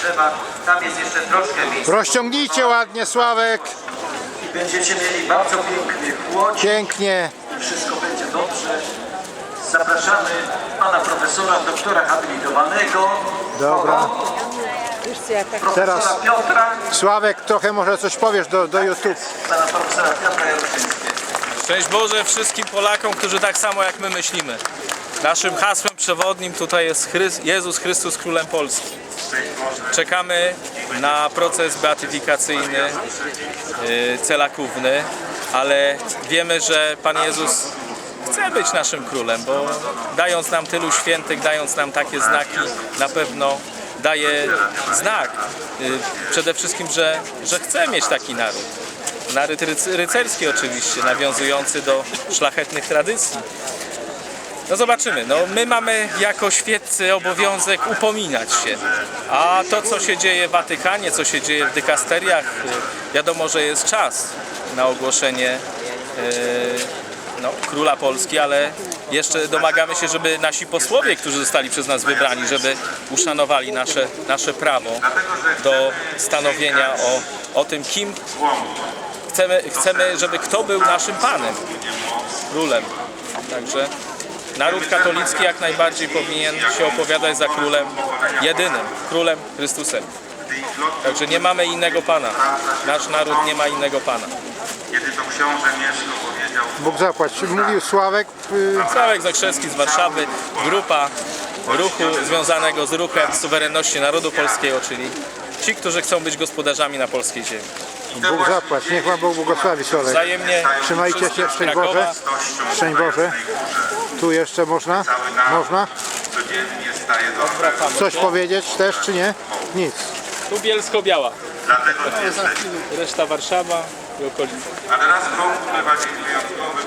drzewa. Tam jest jeszcze troszkę miejsca. Rozciągnijcie ładnie Sławek. I będziecie mieli bardzo piękny chłodź. Pięknie. Wszystko będzie dobrze. Zapraszamy pana profesora, doktora habilitowanego. Dobra. Profesora Teraz- Piotra, Sławek, trochę może coś powiesz do, do YouTube. pana profesora Piotra Jaroszyńskiego. Szczęść Boże wszystkim Polakom, którzy tak samo jak my myślimy. Naszym hasłem przewodnim tutaj jest Chryst, Jezus Chrystus Królem Polski. Czekamy na proces beatyfikacyjny, yy, celakówny, ale wiemy, że Pan Jezus chce być naszym królem, bo dając nam tylu świętych, dając nam takie znaki, na pewno daje znak yy, przede wszystkim, że, że chce mieć taki naród. Naród ryc- rycerski oczywiście, nawiązujący do szlachetnych tradycji. No zobaczymy. No, my mamy jako świeccy obowiązek upominać się. A to, co się dzieje w Watykanie, co się dzieje w dykasteriach, y, wiadomo, że jest czas na ogłoszenie y, no, króla Polski, ale jeszcze domagamy się, żeby nasi posłowie, którzy zostali przez nas wybrani, żeby uszanowali nasze, nasze prawo do stanowienia o, o tym, kim chcemy, chcemy, żeby kto był naszym Panem, królem. Także naród katolicki jak najbardziej powinien się opowiadać za królem jedynym, królem Chrystusem. Także nie mamy innego Pana. Nasz naród nie ma innego Pana. Kiedy to książę Mieszko powiedział Bóg zapłać. Mówił Sławek. y, Sławek Zakrzewski z Warszawy, grupa ruchu związanego z ruchem suwerenności narodu polskiego, czyli ci, którzy chcą być gospodarzami na polskiej ziemi. Bóg zapłać. Niech Wam Bóg błogosławi Sławek. Wzajemnie Trzymajcie się. Szczęść. Boże. Szczęść Boże. Tu jeszcze można? Można? codziennie staje do Wracamy. Coś powiedzieć też czy nie? Nic. Tu Bielsko-Biała, reszta Warszawa i okolice. A teraz Bóg bywa dzień wyjątkowy,